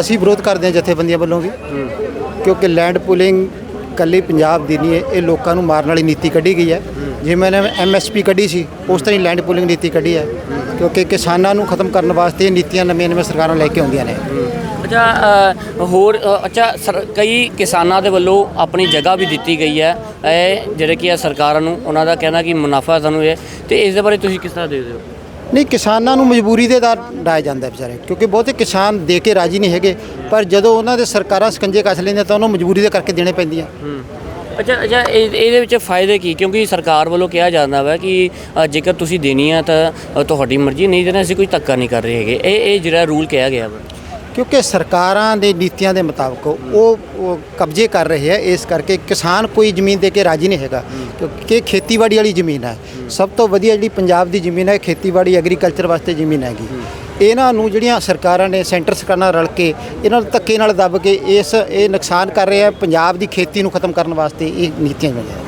ਅਸੀਂ ਵਿਰੋਧ ਕਰਦੇ ਹਾਂ ਜਥੇਬੰਦੀਆਂ ਵੱਲੋਂ ਵੀ, ਕਿਉਂਕਿ ਲੈਂਡ ਪੂਲਿੰਗ ਕੱਲੀ ਪੰਜਾਬ ਦੀ ਨਹੀਂ ਹੈ, ਇਹ ਲੋਕਾਂ ਨੂੰ ਮਾਰਨ ਵਾਲੀ ਨੀਤੀ ਕੱਢੀ ਗਈ ਹੈ। ਜਿਵੇਂ ਨੇ ਐਮਐਸਪੀ ਕੱਢੀ ਸੀ, ਉਸ ਤਰ੍ਹਾਂ ਹੀ ਲੈਂਡ ਪੂਲਿੰਗ ਨੀਤੀ ਕੱਢੀ ਹੈ, ਕਿਉਂਕਿ ਕਿਸਾਨਾਂ ਨੂੰ ਖਤਮ ਕਰਨ ਵਾਸਤੇ ਇਹ ਨੀਤੀਆਂ ਨਵੀਆਂ ਨਵੀਆਂ ਸਰਕਾਰਾਂ ਲੈ ਕੇ ਆਉਂਦੀਆਂ ਨੇ। ਅੱਛਾ ਹੋਰ ਅੱਛਾ, ਸਰ, ਕਈ ਕਿਸਾਨਾਂ ਦੇ ਵੱਲੋਂ ਆਪਣੀ ਜਗ੍ਹਾ ਵੀ ਦਿੱਤੀ ਗਈ ਹੈ, ਇਹ ਜਿਹੜੇ ਕਿ ਆ ਸਰਕਾਰਾਂ ਨੂੰ, ਉਹਨਾਂ ਦਾ ਕਹਿਣਾ ਕਿ ਮੁਨਾਫਾ ਸਾਨੂੰ ਇਹ, ਤੇ ਇਸ ਦੇ ਬਾਰੇ ਤੁਸੀਂ ਕਿਸ ਤਰ੍ਹਾਂ ਦੇਖਦੇ ਹੋ? ਨਹੀਂ, ਕਿਸਾਨਾਂ ਨੂੰ ਮਜਬੂਰੀ ਦੇ ਦਰ ਡਾਇਆ ਜਾਂਦਾ ਵਿਚਾਰੇ, ਕਿਉਂਕਿ ਬਹੁਤੇ ਕਿਸਾਨ ਦੇ ਕੇ ਰਾਜੀ ਨਹੀਂ ਹੈਗੇ, ਪਰ ਜਦੋਂ ਉਹਨਾਂ ਦੇ ਸਰਕਾਰਾਂ ਸਕੰਜੇ ਕੱਸ ਲੈਂਦੀਆਂ ਤਾਂ ਉਹਨੂੰ ਮਜਬੂਰੀ ਦੇ ਕਰਕੇ ਦੇਣੇ ਪੈਂਦੀਆਂ। ਅੱਛਾ ਅੱਛਾ, ਇਹ- ਇਹਦੇ ਵਿੱਚ ਫਾਇਦੇ ਕੀ? ਕਿਉਂਕਿ ਸਰਕਾਰ ਵੱਲੋਂ ਕਿਹਾ ਜਾਂਦਾ ਵਾ ਕਿ ਜੇਕਰ ਤੁਸੀਂ ਦੇਣੀ ਆ ਤਾਂ ਤੁਹਾਡੀ ਮਰਜ਼ੀ, ਨਹੀਂ ਦੇਣਾ ਅਸੀਂ ਕੋਈ ਧੱਕਾ ਨਹੀਂ ਕਰ ਰਹੇ ਹੈਗੇ। ਇਹ ਇਹ ਜਿਹੜਾ ਰੂਲ ਕਿਹਾ ਗਿਆ ਵਾ। ਕਿਉਂਕਿ ਸਰਕਾਰਾਂ ਦੇ ਨੀਤੀਆਂ ਦੇ ਮੁਤਾਬਕ ਉਹ ਉਹ ਕਬਜ਼ੇ ਕਰ ਰਹੇ ਹੈ ਇਸ ਕਰਕੇ ਕਿਸਾਨ ਕੋਈ ਜ਼ਮੀਨ ਦੇ ਕੇ ਰਾਜੀ ਨਹੀਂ ਹੈਗਾ। ਕਿਉਂਕਿ ਇਹ ਖੇਤੀਬਾੜੀ ਵਾਲੀ ਜ਼ਮੀਨ ਹੈ। ਸਭ ਤੋਂ ਵਧੀਆ ਜਿਹੜੀ ਪੰਜਾਬ ਦੀ ਜ਼ਮੀਨ ਹੈ ਖੇਤੀਬਾੜੀ, ਐਗਰੀਕਲਚਰ ਵਾਸਤੇ ਜ਼ਮੀਨ ਹੈਗੀ। ਇਹਨਾਂ ਨੂੰ ਜਿਹੜੀਆਂ ਸਰਕਾਰਾਂ ਨੇ, ਸੈਂਟਰ ਸਰਕਾਰਾਂ ਨਾਲ ਰਲ ਕੇ ਇਹਨਾਂ ਨੂੰ ਧੱਕੇ ਨਾਲ ਦੱਬ ਕੇ ਇਸ, ਇਹ ਨੁਕਸਾਨ ਕਰ ਰਿਹਾ ਪੰਜਾਬ ਦੀ ਖੇਤੀ ਨੂੰ ਖਤਮ ਕਰਨ ਵਾਸਤੇ ਇਹ ਨੀਤੀਆਂ ਜਿਹੜੀਆਂ